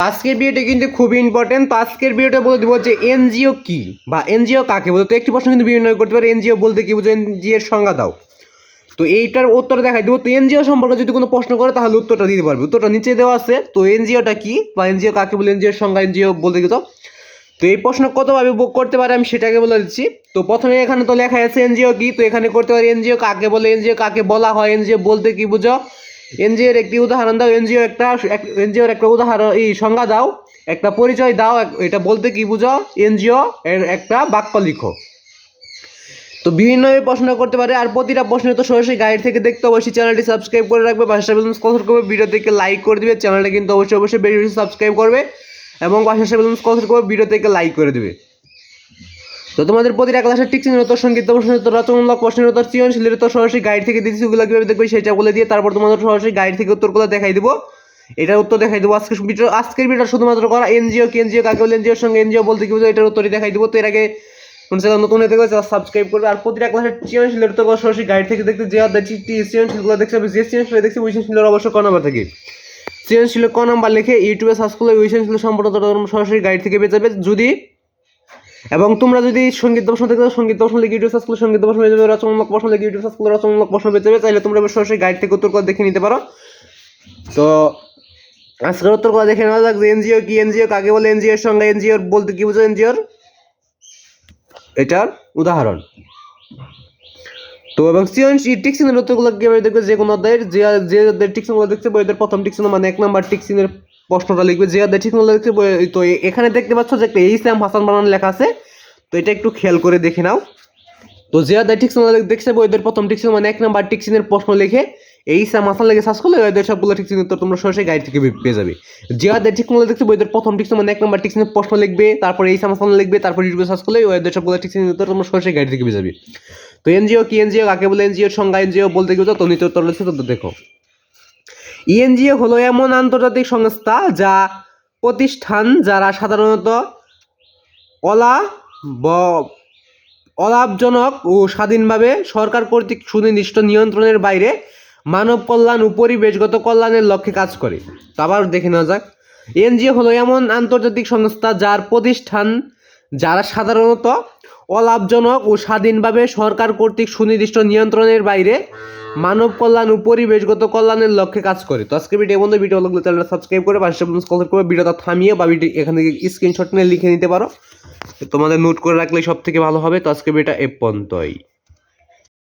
আজকের ভিডিওটা কিন্তু খুব ইম্পর্টেন্ট তো আজকের ভিডিওটা বলে দেবো যে এনজিও কি বা এনজিও কাকে বলে? তো একটি প্রশ্ন কিন্তু বিভিন্ন করতে পারে, এনজিও বলতে কি বুঝো? এনজিও এর সংজ্ঞা দাও। তো এইটার উত্তর দেখাই দেবো। তো এনজিও সম্পর্কে যদি কোনো প্রশ্ন করে, তাহলে উত্তরটা দিতে পারবে। উত্তরটা নিচে দেওয়া আছে। তো এনজিওটা কি বা এনজিও কাকে বলে? এনজিওর সংজ্ঞা, এনজিও বলতে কি তো তো এই প্রশ্ন কতভাবে বুক করতে পারে আমি সেটাকে বলে দিচ্ছি। তো প্রথমে এখানে তো লেখা আছে এনজিও কি? তো এখানে করতে পারি এনজিও কাকে বলে? এনজিও কাকে বলা হয়? এনজিও বলতে কি বুঝো? এনজিওর একটি উদাহরণ দাও, এনজিও একটা এনজিওর একটা উদাহরণ, এই সংজ্ঞা দাও, একটা পরিচয় দাও এটা বলতে কি বুঝো? এনজিও এর একটা বাক্য লিখো। তো বিভিন্নভাবে প্রশ্ন করতে পারে, আর প্রতিটা প্রশ্ন তো সরাসরি গাইড থেকে দেখতে অবশ্যই চ্যানেলটি সাবস্ক্রাইব করে রাখবে, পাশে বেলুন কসর করবে ভিডিও থেকে লাইক করে দিবে চ্যানেলটা কিন্তু অবশ্যই অবশ্যই বেশি বেশি সাবস্ক্রাইব করবে, এবং পাশে বেলুন কসর করবে ভিডিও থেকে লাইক করে দিবে। তো তোমাদের প্রতিটা ক্লাসের টিকচিনের উত্তর সংগীত প্রশ্নের উত্তর রচনামূলক প্রশ্নের উত্তর সৃজনশীলের উত্তর সরাসরি গাইড থেকে দিচ্ছি ওগুলো কীভাবে দেখবে সেটা বলে দিয়ে তারপর তোমাদের সরাসরি গাইড থেকে উত্তরগুলো দেখাই দেবো। এটার উত্তর দেখাই দেবো। আজকে ভিডিও আজকের ভিডিও শুধুমাত্র করা এনজিও কি এনজিও কাকে বলে এনজিওর সঙ্গে এনজিও বলতে কি বুঝো এটার উত্তরই দেখাই দেবো। তো এর আগে কোন নতুন হয়ে থাকলে সাবস্ক্রাইব করবে। আর প্রতিটা ক্লাসের সৃজনশীলের উত্তর সরাসরি গাইড থেকে দেখতে যে অধ্যায় সৃজনশীলগুলো দেখতে হবে। যে সৃজনশীল দেখছি, ওই সৃজনশীলের অবশ্যই ক নাম্বার থেকে। সৃজনশীল ক নাম্বার লিখে ইউটিউবে সার্চ করলে ওই সৃজনশীল সম্পূর্ণ তোমরা সরাসরি গাইড থেকে পেয়ে যাবে। যদি এবং তোমরা যদি সংগীত প্রশ্ন থেকে সংগীত প্রশ্ন লিখে ইউটিউব সার্চ করলে সংগীত প্রশ্ন পেয়ে যাবে রচনামূলক প্রশ্ন লিখে ইউটিউব সার্চ করলে রচনামূলক প্রশ্ন পেয়ে যাবে, চাইলে তোমরা সরাসরি গাইড থেকে উত্তর করে দেখে নিতে পারো। তো আজকের উত্তর করে দেখে নেওয়া যাক যে এনজিও কি, এনজিও কাকে বলে, এনজিওর সঙ্গে এনজিওর বলতে কি বুঝো এনজিওর? এটার উদাহরণ। তো এবং সৃজনশীল টিকসিনের উত্তরগুলো কীভাবে দেখবে? যে কোনো অধ্যায়ের, যে যে অধ্যায়ের টিকসিনগুলো দেখতে বইদের প্রথম টিকসিন মানে এক নাম্বার টিকসিনের প্রশ্নটা লিখবে যে অধ্যায় টিকসিনগুলো দেখতে বই- তো এখানে দেখতে পাচ্ছ যে একটা ইসলাম হাসান বানান লেখা আছে। তো এটা একটু খেয়াল করে দেখে নাও। তো যে অধ্যায় টিকসিনগুলো দেখছে বইদের প্রথম টিকসিন মানে এক নাম্বার টিকসিনের প্রশ্ন লিখে এই ইসলাম হাসান লেগে সার্চ করলে ওদের সবগুলো টিকসিন উত্তর তোমরা সরাসরি গাইড থেকে পেয়ে যাবে। যে অধ্যায় টিকসিনগুলো দেখছে বইদের প্রথম টিকসিন মানে এক নাম্বার টিকসিনের প্রশ্ন লিখবে, তারপর ইসলাম হাসান লিখবে, তারপর ইউটিউবে সার্চ করলে ওদের সবগুলো টিকসিনের উত্তর তোমরা সরাসরি গাইড থেকে পেয়ে যাবে। তো এনজিও কি এনজিও কাকে বলে এনজিও সংজ্ঞা এনজিও বলতে গেলে তো নিচে উত্তর রয়েছে, তো দেখো। ইএনজিও হলো এমন আন্তর্জাতিক সংস্থা যা প্রতিষ্ঠান যারা সাধারণত অলা অলাভজনক ও স্বাধীনভাবে সরকার কর্তৃক সুনির্দিষ্ট নিয়ন্ত্রণের বাইরে মানব কল্যাণ ও পরিবেশগত কল্যাণের লক্ষ্যে কাজ করে। তো আবার দেখে নেওয়া যাক। এনজিও হলো এমন আন্তর্জাতিক সংস্থা যার প্রতিষ্ঠান যারা সাধারণত অলাভজনক ও স্বাধীনভাবে সরকার কর্তৃক সুনির্দিষ্ট নিয়ন্ত্রণের বাইরে মানব কল্যাণ ও পরিবেশগত কল্যাণের লক্ষ্যে কাজ করে। তো আজকে ভিডিও বন্ধু ভিডিও লাগলে চ্যানেলটা সাবস্ক্রাইব করে পাশে করে ভিডিওটা থামিয়ে বা ভিডিও এখান থেকে স্ক্রিনশট নিয়ে লিখে নিতে পারো। তোমাদের নোট করে রাখলে সব থেকে ভালো হবে। তো আজকে ভিডিওটা এ পর্যন্তই।